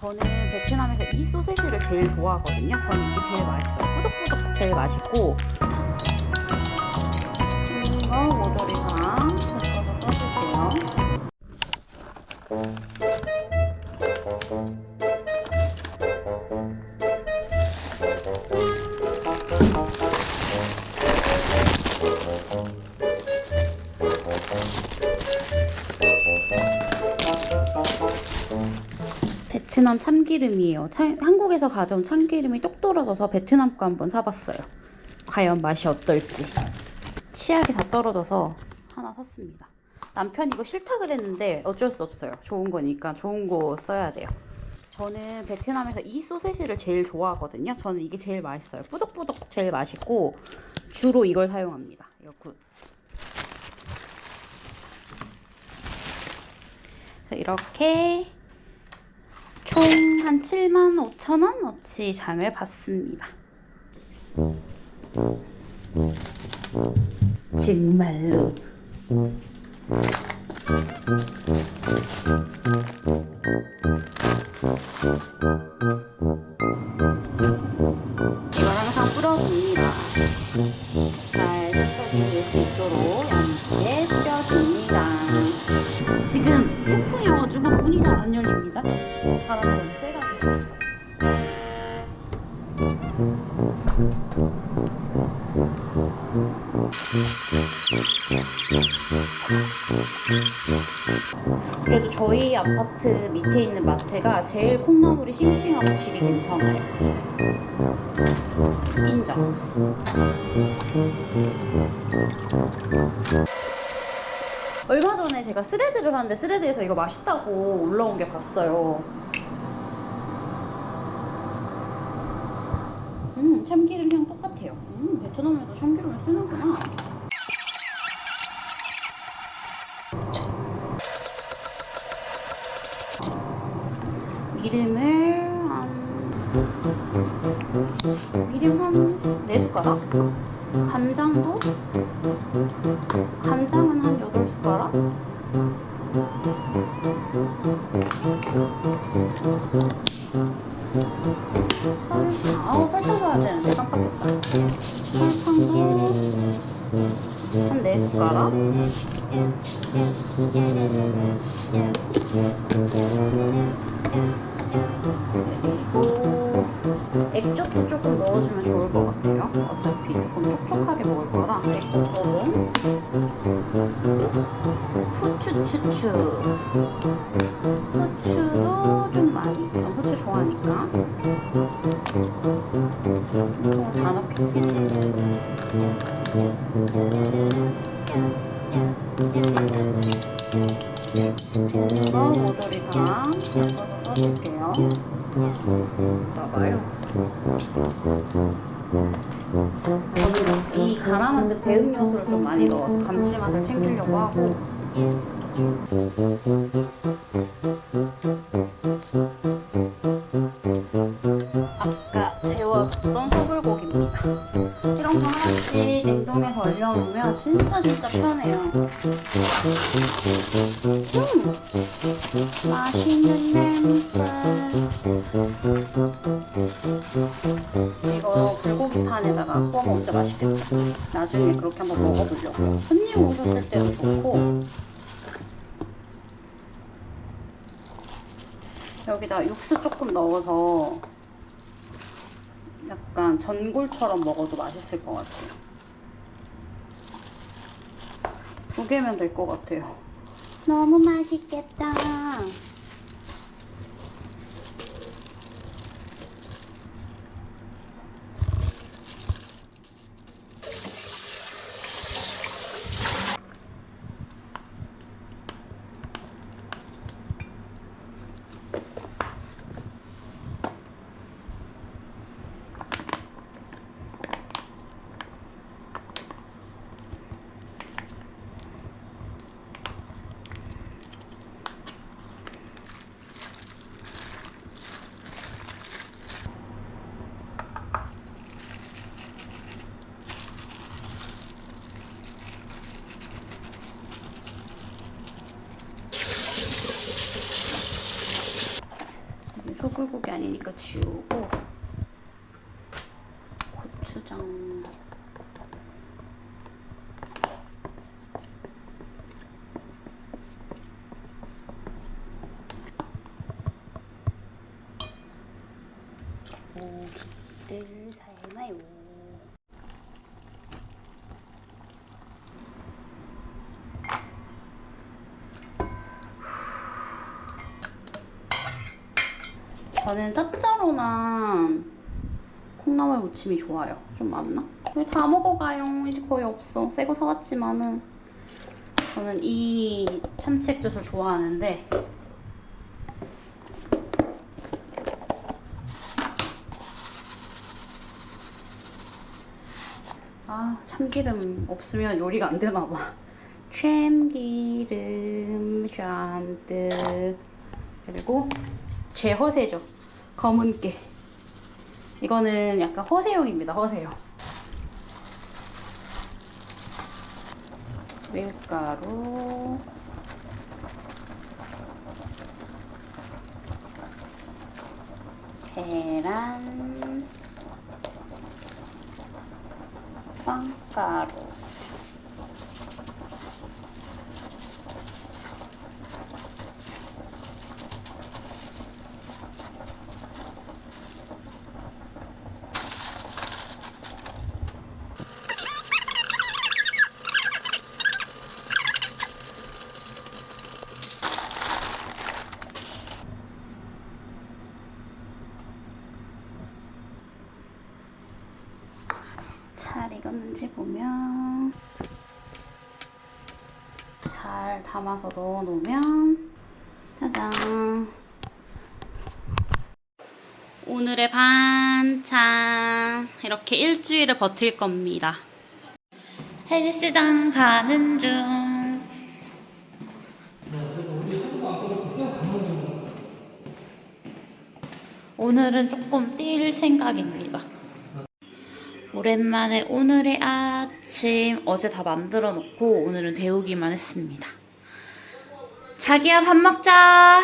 저는 베트남에서 이 소세지를 제일 좋아하거든요. 저는 이게 제일 맛있어요. 꾸덕꾸덕 제일 맛있고 이거 모조리랑 섞어서 써줄게요. 베트남 참기름이에요. 차- 한국에서 가져온 참기름이 똑 떨어져서 베트남 거 한번 사봤어요. 과연 맛이 어떨지. 치약이 다 떨어져서 하나 샀습니다. 남편이 이거 싫다 그랬는데 어쩔 수 없어요. 좋은 거니까 좋은 거 써야 돼요. 저는 베트남에서 이 소세지를 제일 좋아하거든요. 저는 이게 제일 맛있어요. 뿌덕뿌덕 제일 맛있고 주로 이걸 사용합니다. 이거 굿. 그래서 이렇게 총 한 7만 5천 원어치 장을 봤습니다. 정말로. 그래도 저희 아파트 밑에 있는 마트가 제일 콩나물이 싱싱하고 질이 괜찮아요. 인정. 얼마 전에 제가 스레드를 하는데 스레드에서 이거 맛있다고 올라온 게 봤어요. 음, 참기름 향 베트남에도 참기름을 쓰는구나. 미름을 한 미름 한 4숟가락? 간장도 간장은 한 8숟가락? 액젓도 조금 봐봐요 저는 이 만든 배음 요소를 좀 많이 넣어서 감칠맛을 챙기려고 하고 아까 재워뒀던 소불고기입니다. 이런 거 하나씩 냉동해서 얼려놓으면 진짜 진짜 편해요. 음, 맛있는. 이거 불고기판에다가 구워 진짜 맛있겠다. 나중에 그렇게 한번 먹어보려고요. 손님 오셨을 때도 좋고 여기다 육수 조금 넣어서 약간 전골처럼 먹어도 맛있을 것 같아요. 두 개면 될 것 같아요. 너무 맛있겠다. 소불고기 아니니까 지우고 고추장 고기를 삶아요. 저는 짭짜로만 콩나물 무침이 좋아요. 좀? 거의 다 먹어가요. 이제 거의 없어. 새거 사왔지만은 저는 이 참치 액젓을 좋아하는데 아 참기름 없으면 요리가 안 되나 봐. 참기름 잔뜩 그리고 제 허세죠. 검은 깨. 이거는 약간 허세용입니다. 허세용. 밀가루. 계란. 빵가루. 잘 익었는지 보면 잘 담아서 넣어 놓으면 짜잔. 오늘의 반찬. 이렇게 일주일을 버틸 겁니다. 헬스장 가는 중. 오늘은 조금 뛸 생각입니다 오랜만에 오늘의 아침 어제 다 만들어 놓고 오늘은 데우기만 했습니다. 자기야 밥 먹자.